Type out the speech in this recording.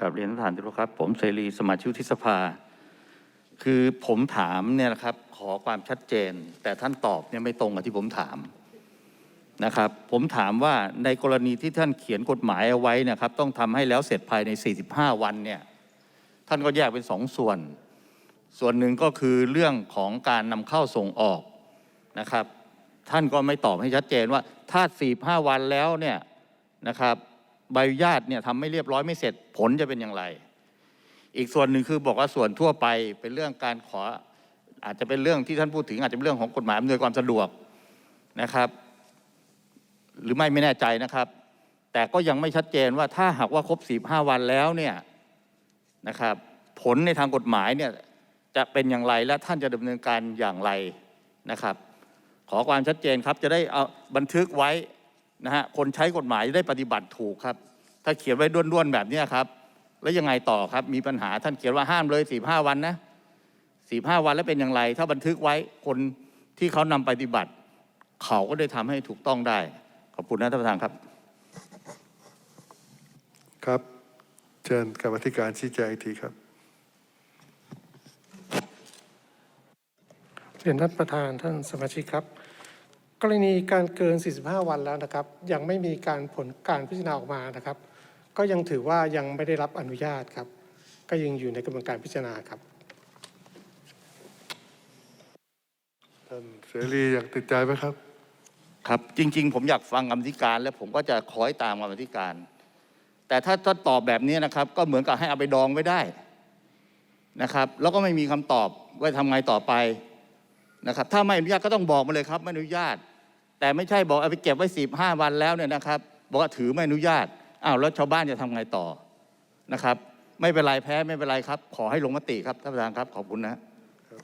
กับเรียนท่านประธานที่ครพครับ ผมเสรีสมาชิกวุฒิสภา คือผมถามเนี่ยนะครับ ขอความชัดเจน แต่ท่านตอบเนี่ยไม่ตรงกับที่ผมถามนะครับ ผมถามว่าในกรณีที่ท่านเขียนกฎหมายเอาไว้นะครับ ต้องทำให้แล้วเสร็จภายใน 45 วันเนี่ยท่านก็แยกเป็นสองส่วน ส่วนหนึ่งก็คือเรื่องของการนำเข้าส่งออกนะครับ ท่านก็ไม่ตอบให้ชัดเจนว่าถ้า45 วันแล้วเนี่ยนะครับ ใบอนุญาตเนี่ยทำไม่เรียบร้อยไม่เสร็จผลจะเป็นอย่างไร อีกส่วนหนึ่งคือบอกว่าส่วนทั่วไปเป็นเรื่องการขออาจจะเป็นเรื่องที่ท่านพูดถึงอาจจะเป็นเรื่องของกฎหมายอำนวยความสะดวกนะครับ หรือไม่ไม่แน่ใจนะครับ แต่ก็ยังไม่ชัดเจนว่าถ้าหากว่าครบ45วันแล้วเนี่ยนะครับผลในทางกฎหมายเนี่ยจะเป็นอย่างไรและท่านจะดำเนินการอย่างไรนะครับ ขอความชัดเจนครับจะได้เอาบันทึกไว้ นะฮะคนใช้กฎหมายจะได้ปฏิบัติถูกครับ ถ้าเขียนไว้ด้วนๆแบบเนี้ยครับ แล้วยังไงต่อครับมีปัญหาท่านเขียนว่าห้ามเลยสี่ห้าวันนะสี่ห้าวันแล้วเป็นอย่างไร ถ้าบันทึกไว้คนที่เขานำปฏิบัติ เขาก็ได้ทำให้ถูกต้องได้ ขอบคุณนะท่านประธานครับ ครับ เชิญกรรมธิการชี้แจงอีกทีครับเรียนท่านประธานท่านสมาชิกครับ กรณีการเกิน 45 วันแล้วนะครับ ยังไม่มีการผลการพิจารณาออกมานะครับ ก็ยังถือว่ายังไม่ได้รับอนุญาตครับ ก็ยังอยู่ในกระบวนการพิจารณาครับท่านเสรีอยากติดใจไหมครับ ครับ จริง ๆ ผมอยากฟังกรรมธิการ และผมก็จะคอยตามกรรมธิการ แต่ถ้าถ้าตอบแบบนี้นะครับ ก็เหมือนกับให้เอาไปดองไว้ได้นะครับ แล้วก็ไม่มีคำตอบว่าทำไงต่อไปนะครับ ถ้าไม่อนุญาตก็ต้องบอกมาเลยครับไม่อนุญาต แต่ไม่ใช่บอกเอาไปเก็บไว้สิบห้าวันแล้วเนี่ยนะครับ บอกว่าถือไม่อนุญาตอ้าวแล้วชาวบ้านจะทำไงต่อนะครับ ไม่เป็นไรแพ้ไม่เป็นไรครับ ขอให้ลงมติครับท่านประธานครับขอบคุณนะ